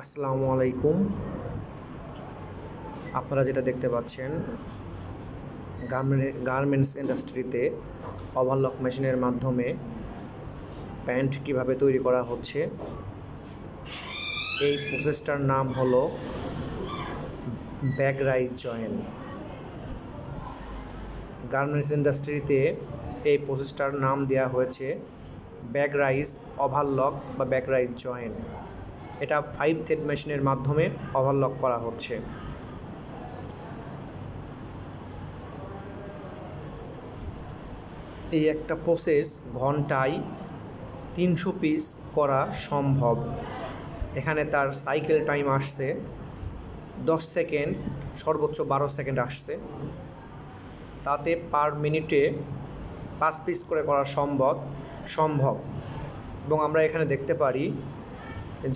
আসসালামু আলাইকুম। আপনারা যেটা দেখতে পাচ্ছেন, গার্মেন্টস ইন্ডাস্ট্রিতে ওভারলক মেশিনের মাধ্যমে প্যান্ট কীভাবে তৈরি করা হচ্ছে, এই প্রসেসটার নাম হলো ব্যাক রাইজ জয়েন। গার্মেন্টস ইন্ডাস্ট্রিতে এই প্রসেসটার নাম দেওয়া হয়েছে ব্যাক রাইজ ওভারলক বা ব্যাক রাইজ জয়েন। এটা ফাইভ থ্রেড মেশিনের মাধ্যমে ওভারলক করা হচ্ছে। এই একটা প্রসেস ঘন্টায় তিনশো পিস করা সম্ভব। এখানে তার সাইকেল টাইম আসছে, দশ সেকেন্ড সর্বোচ্চ বারো সেকেন্ড আসছে। তাতে পার মিনিটে পাঁচ পিস করে করা সম্ভব সম্ভব। এবং আমরা এখানে দেখতে পারি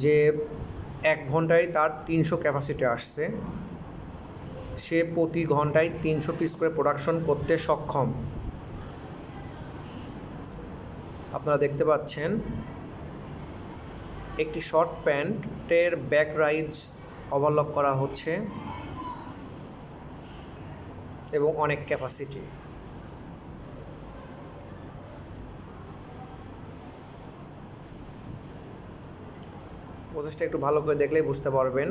যে এক ঘন্টায় তার তিনশো ক্যাপাসিটি আসছে। সে প্রতি ঘন্টায় তিনশো পিস করে প্রোডাকশন করতে সক্ষম। আপনারা দেখতে পাচ্ছেন, একটি শর্ট প্যান্টের ব্যাক রাইজ ওভারলক করা হচ্ছে এবং অনেক ক্যাপাসিটি প্রসেসটা একটু ভালো করে দেখলেই বুঝতে পারবেন।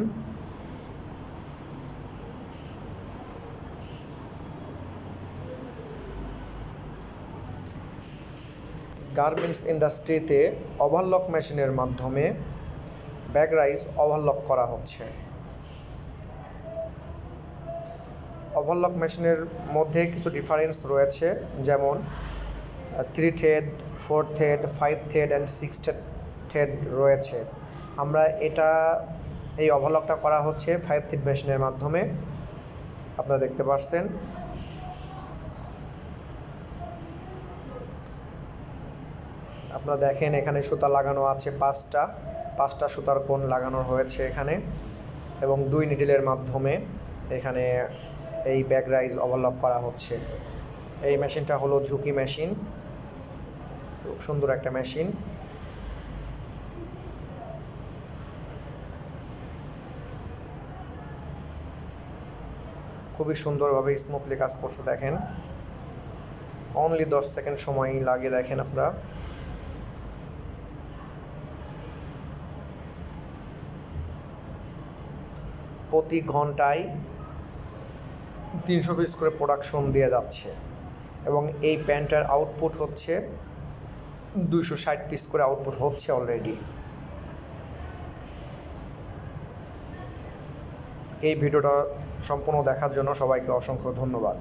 গার্মেন্টস ইন্ডাস্ট্রিতে ওভারলক মেশিনের মাধ্যমে ব্যাগ রাইস ওভারলক করা হচ্ছে। ওভারলক মেশিনের মধ্যে কিছু ডিফারেন্স রয়েছে, যেমন three thread four thread five thread and six thread রয়েছে। আমরা এটা, এই ওভারলকটা করা হচ্ছে ফাইভ থ্রেড মেশিনের মাধ্যমে। আপনারা দেখতে পাচ্ছেন আপনারা দেখেন এখানে সুতা লাগানো আছে পাঁচটা। পাঁচটা সুতার কোণ লাগানো হয়েছে এখানে। এবং দুই নিডিলের মাধ্যমে এখানে এই ব্যাগ রাইজ ওভারলক করা হচ্ছে। এই মেশিনটা হলো ঝুঁকি মেশিন খুব সুন্দর একটা মেশিন খুবই সুন্দরভাবে স্মুথলি কাজ করছে, দেখেন। অনলি দশ সেকেন্ড সময় লাগে, দেখেন আপনারা। প্রতি ঘন্টায় তিনশো পিস করে প্রোডাকশন দিয়ে যাচ্ছে। এবং এই প্যান্টের আউটপুট হচ্ছে দুশো ষাট পিস করে আউটপুট হচ্ছে অলরেডি এই ভিডিওটা সম্পূর্ণ দেখার জন্য সবাইকে অসংখ্য ধন্যবাদ।